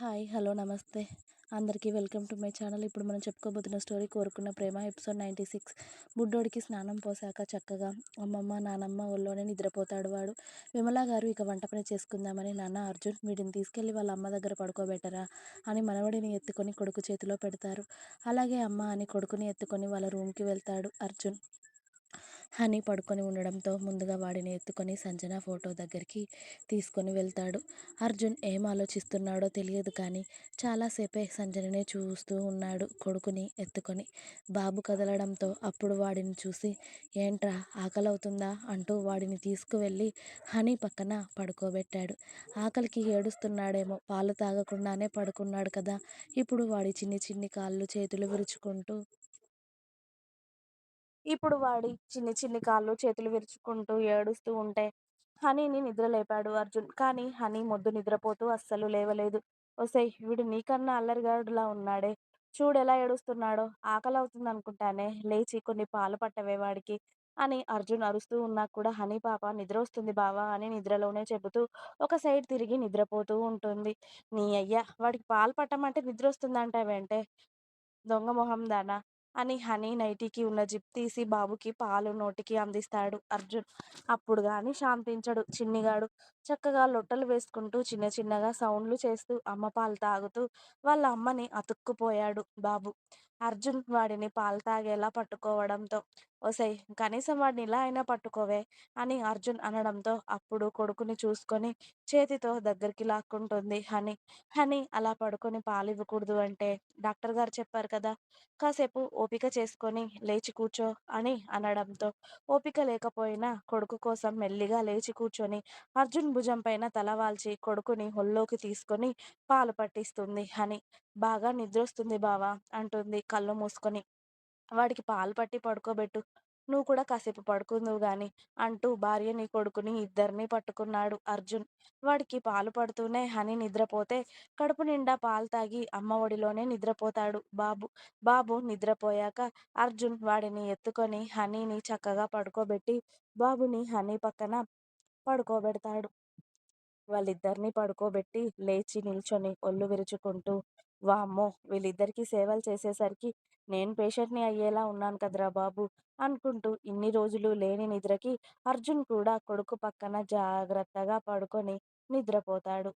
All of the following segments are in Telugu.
హాయ్ హలో నమస్తే. అందరికీ వెల్కమ్ టు మై ఛానల్. ఇప్పుడు మనం చెప్పుకోబోతున్న స్టోరీ కోరుకున్న ప్రేమ ఎపిసోడ్ నైంటీ సిక్స్. బుడ్డోడికి స్నానం పోసాక చక్కగా అమ్మమ్మ నానమ్మ ఒళ్ళోనే నిద్రపోతాడు వాడు. విమలా గారు ఇక వంట పని చేసుకుందామని నాన్న అర్జున్ వీడిని తీసుకెళ్ళి వాళ్ళ అమ్మ దగ్గర పడుకోబెట్టరా అని మనవడిని ఎత్తుకొని కొడుకు చేతిలో పెడతారు. అలాగే అమ్మ అని కొడుకుని ఎత్తుకొని వాళ్ళ రూమ్కి వెళ్తాడు అర్జున్. హనీ పడుకొని ఉండడంతో ముందుగా వాడిని ఎత్తుకొని సంజన ఫోటో దగ్గరికి తీసుకొని వెళ్తాడు. అర్జున్ ఏం ఆలోచిస్తున్నాడో తెలియదు కానీ చాలాసేపే సంజననే చూస్తూ ఉన్నాడు కొడుకుని ఎత్తుకొని. బాబు కదలడంతో అప్పుడు వాడిని చూసి ఏంట్రా ఆకలవుతుందా? అంటూ వాడిని తీసుకువెళ్ళి హనీ పక్కన పడుకోబెట్టాడు. ఆకలికి ఏడుస్తున్నాడేమో పాలు తాగకుండానే పడుకున్నాడు కదా. ఇప్పుడు వాడి చిన్ని చిన్ని కాళ్ళు చేతులు విరుచుకుంటూ ఇప్పుడు వాడి చిన్ని చిన్ని కాళ్ళు చేతులు విరుచుకుంటూ ఏడుస్తూ ఉంటే హనీని నిద్ర లేపాడు అర్జున్. కానీ హనీ మొద్దు నిద్రపోతూ అస్సలు లేవలేదు. ఒసేయ్ వీడు నీకన్నా అల్లరిగాడులా ఉన్నాడే. చూడెలా ఏడుస్తున్నాడో. ఆకలి అవుతుంది అనుకుంటానే లేచి కొన్ని పాలు పట్టవే వాడికి అని అర్జున్ అరుస్తూ ఉన్నా కూడా హనీ పాప నిద్ర వస్తుంది బావా అని నిద్రలోనే చెబుతూ ఒక సైడ్ తిరిగి నిద్రపోతూ ఉంటుంది. నీ అయ్యా వాడికి పాలు పట్టమంటే నిద్ర వస్తుందంటావేంటే దొంగ మొహం దానా? అని హనీ నైటీకి ఉన్న జిప్ తీసి బాబుకి పాలు నోటికి అందిస్తాడు అర్జున్. అప్పుడు కానీ శాంతించడు చిన్నిగాడు. చక్కగా లొట్టలు వేసుకుంటూ చిన్న చిన్నగా సౌండ్లు చేస్తూ అమ్మ పాలు తాగుతూ వాళ్ళ అమ్మని అతుక్కుపోయాడు బాబు. అర్జున్ వాడిని పాలు తాగేలా పట్టుకోవడంతో ఓసై కనీసం వాడిని ఇలా అయినా పట్టుకోవే అని అర్జున్ అనడంతో అప్పుడు కొడుకుని చూసుకొని చేతితో దగ్గరికి లాక్కుంటుంది హనీ. హనీ అలా పడుకొని పాలు ఇవ్వకూడదు అంటే డాక్టర్ గారు చెప్పారు కదా కాసేపు ఓపిక చేసుకొని లేచి కూర్చో అని అనడంతో ఓపిక లేకపోయినా కొడుకు కోసం మెల్లిగా లేచి కూర్చొని అర్జున్ భుజం పైన తలవాల్చి కొడుకుని ఒళ్ళోకి తీసుకొని పాలు పట్టిస్తుంది అని. బాగా నిద్రొస్తుంది బావా అంటుంది కళ్ళు మూసుకొని. వాడికి పాలు పట్టి పడుకోబెట్టు. నువ్వు కూడా కాసేపు పడుకుందువు గాని అంటూ భార్యని కొడుకుని ఇద్దరిని పట్టుకున్నాడు అర్జున్. వాడికి పాలు పడుతూనే హనీ నిద్రపోతే కడుపు నిండా పాలు తాగి అమ్మ ఒడిలోనే నిద్రపోతాడు బాబు. బాబు నిద్రపోయాక అర్జున్ వాడిని ఎత్తుకొని హనీని చక్కగా పడుకోబెట్టి బాబుని హనీ పక్కన పడుకోబెడతాడు. వాళ్ళిద్దరిని పడుకోబెట్టి లేచి నిల్చొని ఒళ్ళు విరుచుకుంటూ వామ్మో! వీళ్ళిద్దరికీ సేవలు చేసేసరికి నేను పేషెంట్ని అయ్యేలా ఉన్నాను కదరా బాబు! అనుకుంటూ ఇన్ని రోజులు లేని నిద్రకి అర్జున్ కూడా కొడుకు పక్కన జాగ్రత్తగా పడుకొని నిద్రపోతాడు.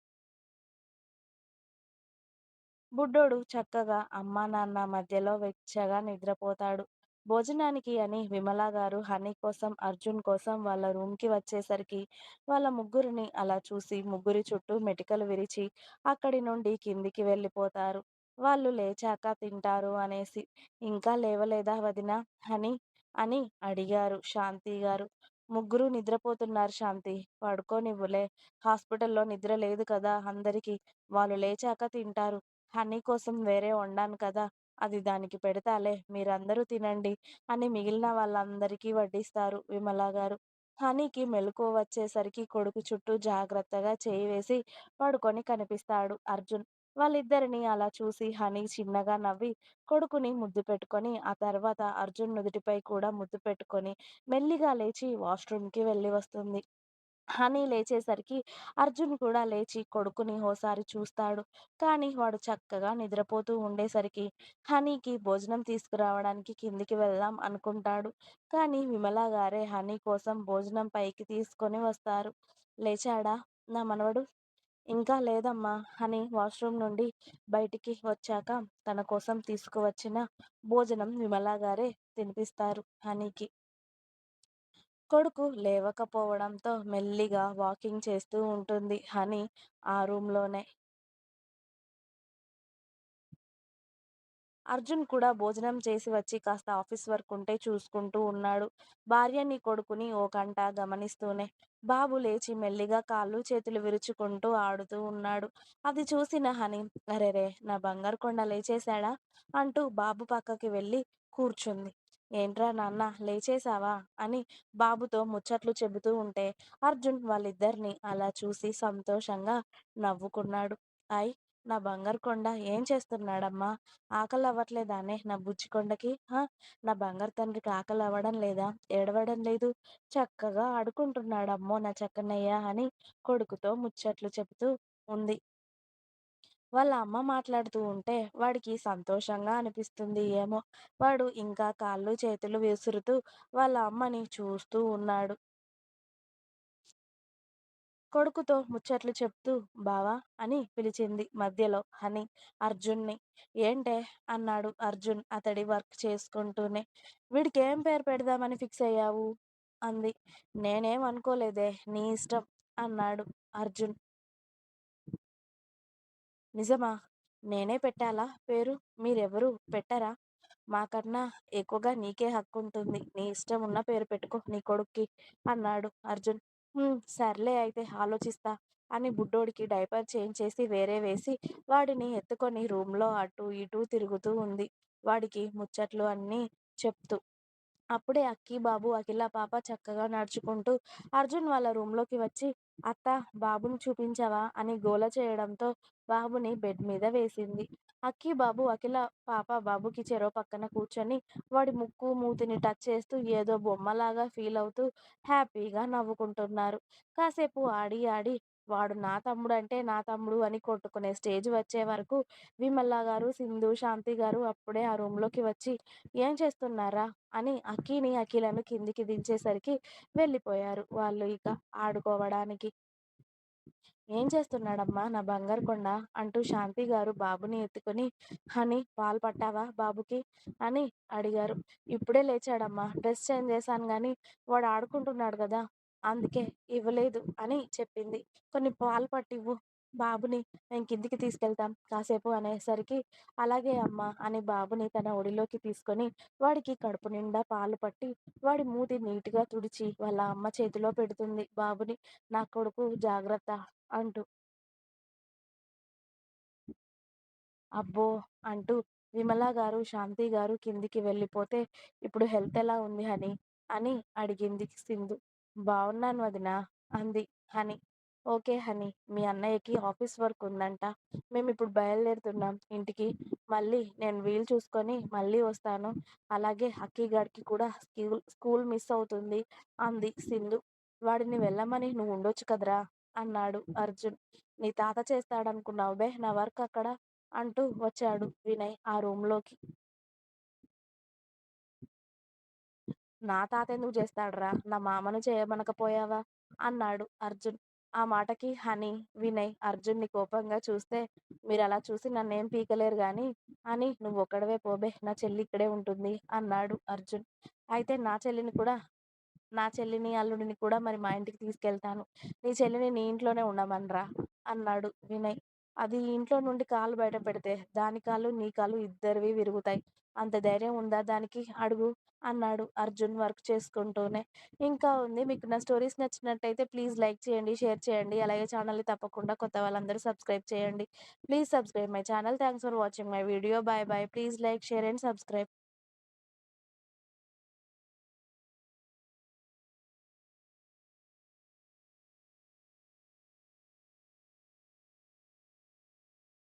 బుడ్డోడు చక్కగా అమ్మా నాన్న మధ్యలో వెచ్చగా నిద్రపోతాడు. భోజనానికి అని విమలా గారు హనీ కోసం అర్జున్ కోసం వాళ్ళ రూమ్కి వచ్చేసరికి వాళ్ళ ముగ్గురిని అలా చూసి ముగ్గురి చుట్టూ మెటికలు విరిచి అక్కడి నుండి కిందికి వెళ్ళిపోతారు. వాళ్ళు లేచాక తింటారు అనేసి. ఇంకా లేవలేదా వదిన? హనీ అని అడిగారు శాంతి గారు. ముగ్గురు నిద్రపోతున్నారు శాంతి. పడుకోనివ్వులే. హాస్పిటల్లో నిద్ర లేదు కదా అందరికీ. వాళ్ళు లేచాక తింటారు. హనీ కోసం వేరే వండాను కదా. అది దానికి పెడతాలే మీరందరూ తినండి అని మిగిలిన వాళ్ళందరికీ వడ్డిస్తారు విమల గారు. హనీకి మెలకువ వచ్చేసరికి కొడుకు చుట్టూ జాగ్రత్తగా చేయి వేసి పడుకొని కనిపిస్తాడు అర్జున్. వాళ్ళిద్దరిని అలా చూసి హనీ చిన్నగా నవ్వి కొడుకుని ముద్దు పెట్టుకొని ఆ తర్వాత అర్జున్ నుదుటిపై కూడా ముద్దు పెట్టుకొని మెల్లిగా లేచి వాష్రూమ్కి వెళ్ళి వస్తుంది. హనీ లేచేసరికి అర్జున్ కూడా లేచి కొడుకుని ఓసారి చూస్తాడు. కానీ వాడు చక్కగా నిద్రపోతూ ఉండేసరికి హనీకి భోజనం తీసుకురావడానికి కిందికి వెళ్దాం అనుకుంటాడు. కానీ విమలా గారే హనీ కోసం భోజనం పైకి తీసుకొని వస్తారు. లేచాడా? నా మనవడు? ఇంకా లేదమ్మా. అని వాష్రూమ్ నుండి బయటికి వచ్చాక తన కోసం తీసుకువచ్చిన భోజనం విమలా గారే తినిపిస్తారు హనీకి. కొడుకు లేవకపోవడంతో మెల్లిగా వాకింగ్ చేస్తూ ఉంటుంది హనీ ఆ రూమ్లోనే. అర్జున్ కూడా భోజనం చేసి వచ్చి కాస్త ఆఫీస్ వర్క్ ఉంటే చూసుకుంటూ ఉన్నాడు. భార్యని కొడుకుని ఓ కంట గమనిస్తూనే. బాబు లేచి మెల్లిగా కాళ్ళు చేతులు విరుచుకుంటూ ఆడుతూ ఉన్నాడు. అది చూసిన హని అరేరే నా బంగారు కొండ లేచేశాడా? అంటూ బాబు పక్కకి వెళ్ళి కూర్చుంది. ఏంట్రా నాన్న లేచేశావా? అని బాబుతో ముచ్చట్లు చెబుతూ ఉంటే అర్జున్ వాళ్ళిద్దరిని అలా చూసి సంతోషంగా నవ్వుకున్నాడు. అయ్ నా బంగారు కొండ ఏం చేస్తున్నాడమ్మా? ఆకలి అవ్వట్లేదానే నా బుజ్జి కొండకి? నా బంగారు తండ్రికి ఆకలి అవ్వడం లేదా? ఏడవడం లేదు. చక్కగా ఆడుకుంటున్నాడమ్మో నా చక్కనయ్య అని కొడుకుతో ముచ్చట్లు చెబుతూ ఉంది. వాళ్ళ అమ్మ మాట్లాడుతూ ఉంటే వాడికి సంతోషంగా అనిపిస్తుంది ఏమో! వాడు ఇంకా కాళ్ళు చేతులు విసురుతూ వాళ్ళ అమ్మని చూస్తూ ఉన్నాడు. కొడుకుతో ముచ్చట్లు చెప్తూ బావా! అని పిలిచింది మధ్యలో హని అర్జున్ని. ఏంటే? అన్నాడు అర్జున్ అతడి వర్క్ చేసుకుంటూనే. వీడికేం పేరు పెడదామని ఫిక్స్ అయ్యావు? అంది. నేనేం అనుకోలేదే నీ ఇష్టం అన్నాడు అర్జున్. నిజమా? నేనే పెట్టాలా పేరు? మీరెవరూ పెట్టరా? మాకన్నా ఎక్కువగా నీకే హక్కుంటుంది. నీ ఇష్టం ఉన్న పేరు పెట్టుకో నీ కొడుక్కి అన్నాడు అర్జున్. సర్లే అయితే ఆలోచిస్తా అని బుడ్డోడికి డైపర్ చేంజ్ చేసి వేరే వేసి వాడిని ఎత్తుకొని రూంలో అటూ ఇటూ తిరుగుతూ ఉంది. వాడికి ముచ్చట్లు అన్నీ చెప్తూ. అప్పుడే అక్కీ, బాబు, అఖిల పాప చక్కగా నడుచుకుంటూ అర్జున్ వాళ్ళ రూమ్లోకి వచ్చి అత్తా! బాబుని చూపించవా? అని గోల చేయడంతో బాబుని బెడ్ మీద వేసింది. అక్కీ, బాబు, అఖిల పాప బాబుకి చెరో పక్కన కూర్చొని వాడి ముక్కు, మూతిని టచ్ చేస్తూ ఏదో బొమ్మలాగా ఫీల్ అవుతూ హ్యాపీగా నవ్వుకుంటున్నారు. కాసేపు ఆడి ఆడి వాడు నా తమ్ముడంటే నా తమ్ముడు అని కొట్టుకునే స్టేజ్ వచ్చే వరకు విమలగారు, సింధు, శాంతి గారు అప్పుడే ఆ రూంలోకి వచ్చి ఏం చేస్తున్నారా అని అక్కీని, అఖిలను కిందికి దించేసరికి వెళ్ళిపోయారు వాళ్ళు ఇక ఆడుకోవడానికి. ఏం చేస్తున్నాడమ్మా నా బంగారు కొండ? అంటూ శాంతి గారు బాబుని ఎత్తుకొని హని పాలు పట్టావా బాబుకి? అని అడిగారు. ఇప్పుడే లేచాడమ్మా డ్రెస్ చేంజ్ చేశాను గాని వాడు ఆడుకుంటున్నాడు కదా అందుకే ఇవ్వలేదు అని చెప్పింది. కొన్ని పాలు పట్టివ్వు బాబుని మేము కిందికి తీసుకెళ్తాం కాసేపు అనేసరికి అలాగే అమ్మా అని బాబుని తన ఒడిలోకి తీసుకొని వాడికి కడుపు నిండా పాలు పట్టి వాడి మూతి నీట్గా తుడిచి వాళ్ళ అమ్మ చేతిలో పెడుతుంది బాబుని. నా కొడుకు జాగ్రత్త అంటూ. అబ్బో! అంటూ విమలా గారు శాంతి గారు కిందికి వెళ్ళిపోతే ఇప్పుడు హెల్త్ ఎలా ఉంది అని అని అడిగింది సింధు. బావున్నాను వదినా అంది హని. ఓకే హనీ మీ అన్నయ్యకి ఆఫీస్ వర్క్ ఉందంట. మేమిప్పుడు బయలుదేరుతున్నాం ఇంటికి. మళ్ళీ నేను వీలు చూసుకొని మళ్ళీ వస్తాను. అలాగే అక్కీగాడికి కూడా స్కూల్ స్కూల్ మిస్ అవుతుంది అంది సింధు. వాడిని వెళ్ళమని నువ్వుండొచ్చు కదరా! అన్నాడు అర్జున్. నీ తాత చేస్తాడనుకున్నావుబే నా వర్క్ అక్కడ అంటూ వచ్చాడు వినయ్ ఆ రూంలోకి. నా తాతెందుకు చేస్తాడురా? నా మామను చేయమనకపోయావా? అన్నాడు అర్జున్. ఆ మాటకి హని, వినయ్ అర్జున్ని కోపంగా చూస్తే మీరు అలా చూసి నన్నేం పీకలేరు గాని అని నువ్వు ఒక్కడవే పోబే నా చెల్లి ఇక్కడే ఉంటుంది అన్నాడు అర్జున్. అయితే నా చెల్లిని కూడా నా చెల్లిని, అల్లుడిని కూడా మరి మా ఇంటికి తీసుకెళ్తాను. నీ చెల్లిని నీ ఇంట్లోనే ఉండమనరా అన్నాడు వినయ్. అది ఇంట్లో నుండి కాలు బయట పెడితే దాని కాలు, నీ కాలు ఇద్దరివి విరుగుతాయి. అంత ధైర్యం ఉందా దానికి అడుగు అన్నాడు అర్జున్ వర్క్ చేసుకుంటూనే. ఇంకా ఉంది. మీకు నా స్టోరీస్ నచ్చినట్టయితే ప్లీజ్ లైక్ చేయండి, షేర్ చేయండి. అలాగే ఛానల్‌ని తప్పకుండా కొత్త వాళ్ళందరూ సబ్స్క్రైబ్ చేయండి. Please subscribe my channel. Thanks for watching my video. Bye bye. Please like, share and subscribe.